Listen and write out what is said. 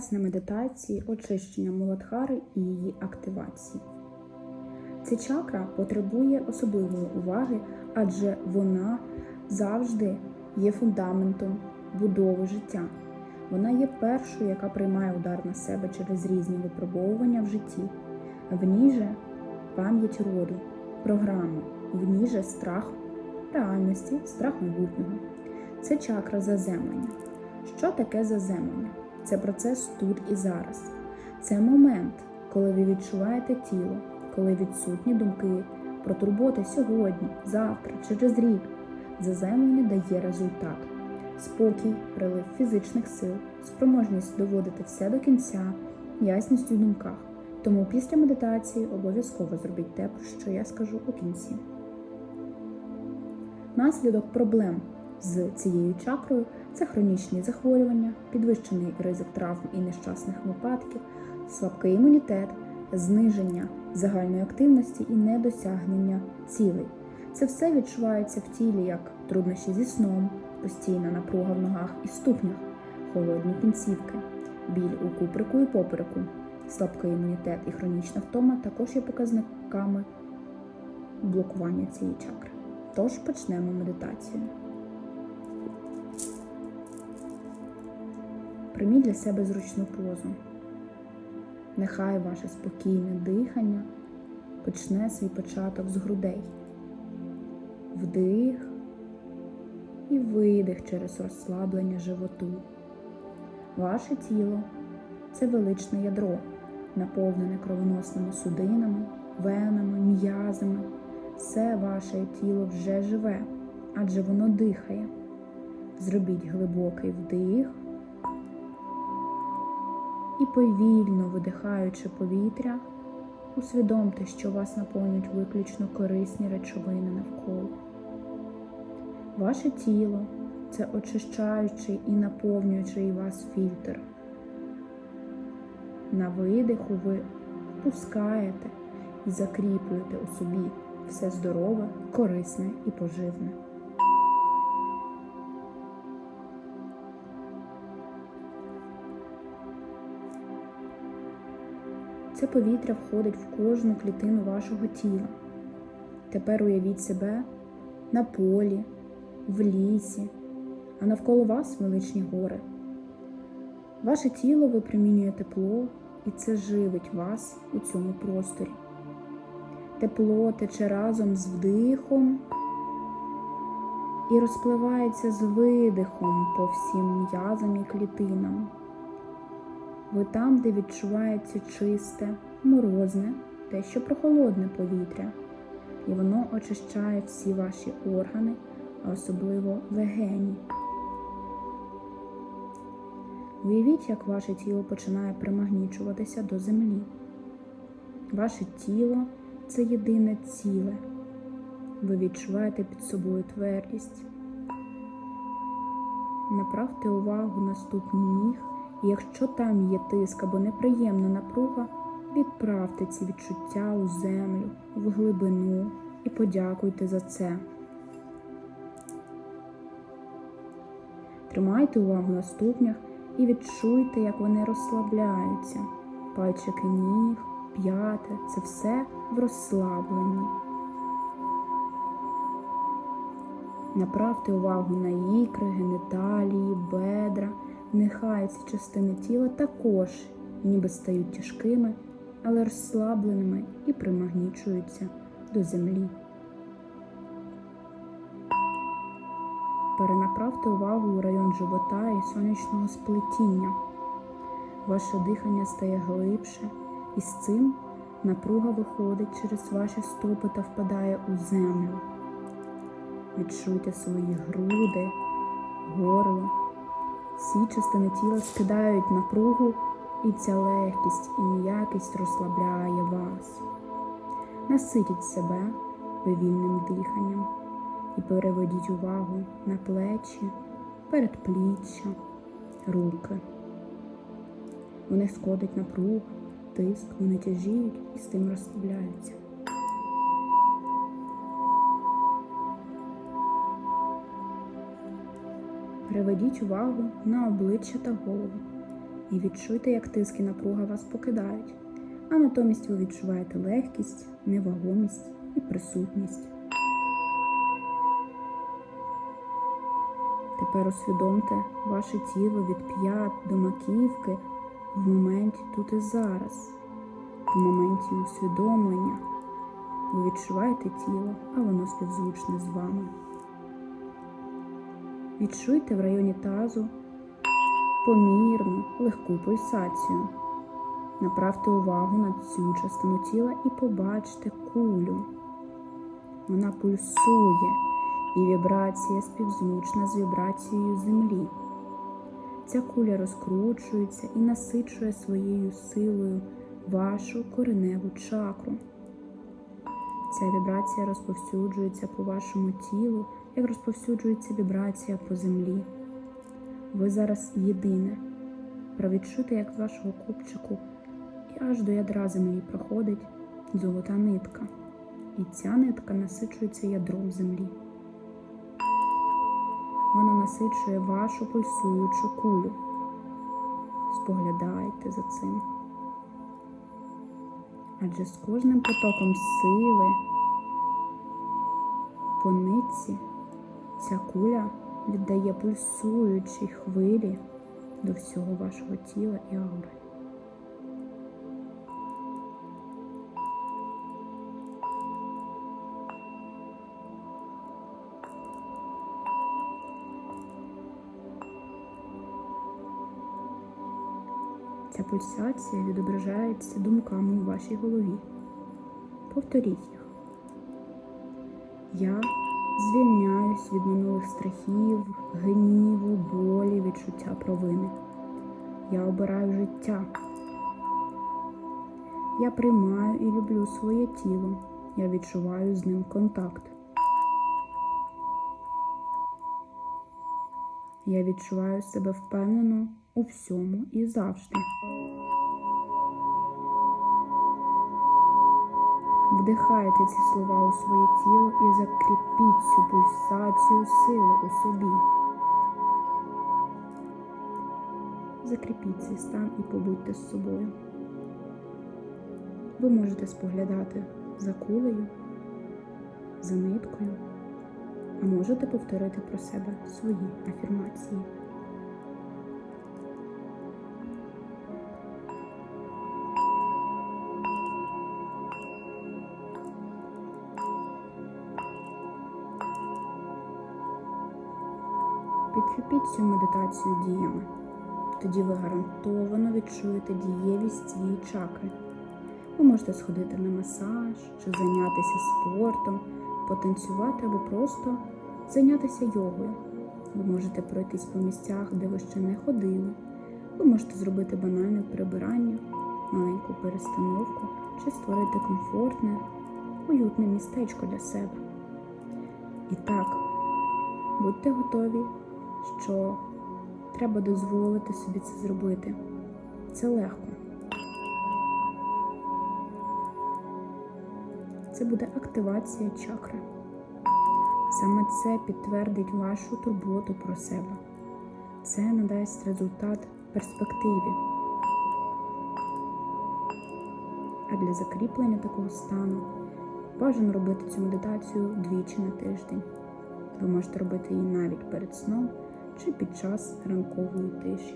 вас на медитації очищення Муладхари і її активації. Ця чакра потребує особливої уваги, адже вона завжди є фундаментом будови життя. Вона є першою, яка приймає удар на себе через різні випробовування в житті. В ній же пам'ять роду, програми, в ній же страх реальності, страх майбутнього. Це чакра заземлення. Що таке заземлення? Це процес тут і зараз. Це момент, коли ви відчуваєте тіло, коли відсутні думки про турботи сьогодні, завтра, через рік. Заземлення дає результат. Спокій, прилив фізичних сил, спроможність доводити все до кінця, ясність у думках. Тому після медитації обов'язково зробіть те, про що я скажу у кінці. Наслідок проблем з цією чакрою це хронічні захворювання, підвищений ризик травм і нещасних випадків, слабкий імунітет, зниження загальної активності і недосягнення цілей. Це все відчувається в тілі як труднощі зі сном, постійна напруга в ногах і ступнях, холодні кінцівки, біль у куприку і попереку, слабкий імунітет і хронічна втома також є показниками блокування цієї чакри. Тож почнемо медитацію. Прийміть для себе зручну позу. Нехай ваше спокійне дихання почне свій початок з грудей. Вдих і видих через розслаблення животу. Ваше тіло це величне ядро, наповнене кровоносними судинами, венами, м'язами. Все ваше тіло вже живе, адже воно дихає. Зробіть глибокий вдих і повільно видихаючи повітря, усвідомте, що вас наповнюють виключно корисні речовини навколо. Ваше тіло це очищаючий і наповнюючий вас фільтр. На видиху ви впускаєте і закріплюєте у собі все здорове, корисне і поживне. Це повітря входить в кожну клітину вашого тіла. Тепер уявіть себе на полі, в лісі, а навколо вас величні гори. Ваше тіло випромінює тепло, і це живить вас у цьому просторі. Тепло тече разом з вдихом і розпливається з видихом по всім м'язам і клітинам. Ви там, де відчувається чисте, морозне, те, що прохолодне повітря, і воно очищає всі ваші органи, а особливо легені. Уявіть, як ваше тіло починає примагнічуватися до землі. Ваше тіло це єдине ціле. Ви відчуваєте під собою твердість. Направте увагу на ступні ніг, якщо там є тиск або неприємна напруга, відправте ці відчуття у землю, в глибину і подякуйте за це. Тримайте увагу на ступнях і відчуйте, як вони розслабляються. Пальчики ніг, п'яти це все в розслабленні. Направте увагу на ікри, геніталії, бедра. Нехай ці частини тіла також ніби стають тяжкими, але розслабленими і примагнічуються до землі. Перенаправте увагу у район живота і сонячного сплетіння. Ваше дихання стає глибше, і з цим напруга виходить через ваші стопи та впадає у землю. Відчуйте свої груди, горло. Всі частини тіла скидають напругу, і ця легкість і м'якість розслабляє вас. Наситіть себе повільним диханням і переведіть увагу на плечі, передпліччя, руки. Вони сходить напруга, тиск, вони тяжіють і з тим розслабляються. Переведіть увагу на обличчя та голову і відчуйте, як тиск і напруга вас покидають, а натомість ви відчуваєте легкість, невагомість і присутність. Тепер усвідомте ваше тіло від п'ят до маківки в моменті тут і зараз, в моменті усвідомлення. Ви відчуваєте тіло, а воно співзвучне з вами. Відчуйте в районі тазу помірну, легку пульсацію. Направте увагу на цю частину тіла і побачте кулю. Вона пульсує, і вібрація співзвучна з вібрацією землі. Ця куля розкручується і насичує своєю силою вашу кореневу чакру. Ця вібрація розповсюджується по вашому тілу, як розповсюджується вібрація по землі. Ви зараз єдине. Провідчуйте, як з вашого купчику і аж до ядра землі проходить золота нитка. І ця нитка насичується ядром землі. Вона насичує вашу пульсуючу кулю. Споглядайте за цим. Адже з кожним потоком сили по нитці ця куля віддає пульсуючі хвилі до всього вашого тіла і аури. Ця пульсація відображається думками у вашій голові. Повторіть їх. Я звільняюсь від минулих страхів, гніву, болі, відчуття провини. Я обираю життя. Я приймаю і люблю своє тіло. Я відчуваю з ним контакт. Я відчуваю себе впевнено у всьому і завжди. Вдихайте ці слова у своє тіло і закріпіть цю пульсацію сили у собі. Закріпіть цей стан і побудьте з собою. Ви можете споглядати за кулею, за ниткою, а можете повторити про себе свої афірмації. Підкріпіть цю медитацію діями. Тоді ви гарантовано відчуєте дієвість цієї чакри. Ви можете сходити на масаж чи зайнятися спортом, потанцювати або просто зайнятися йогою. Ви можете пройтись по місцях, де ви ще не ходили. Ви можете зробити банальне прибирання, маленьку перестановку чи створити комфортне, уютне містечко для себе. І так, будьте готові що треба дозволити собі це зробити. Це легко. Це буде активація чакри. Саме це підтвердить вашу турботу про себе. Це надасть результат перспективі. А для закріплення такого стану бажано робити цю медитацію двічі на тиждень. Ви можете робити її навіть перед сном чи під час ранкової тиші.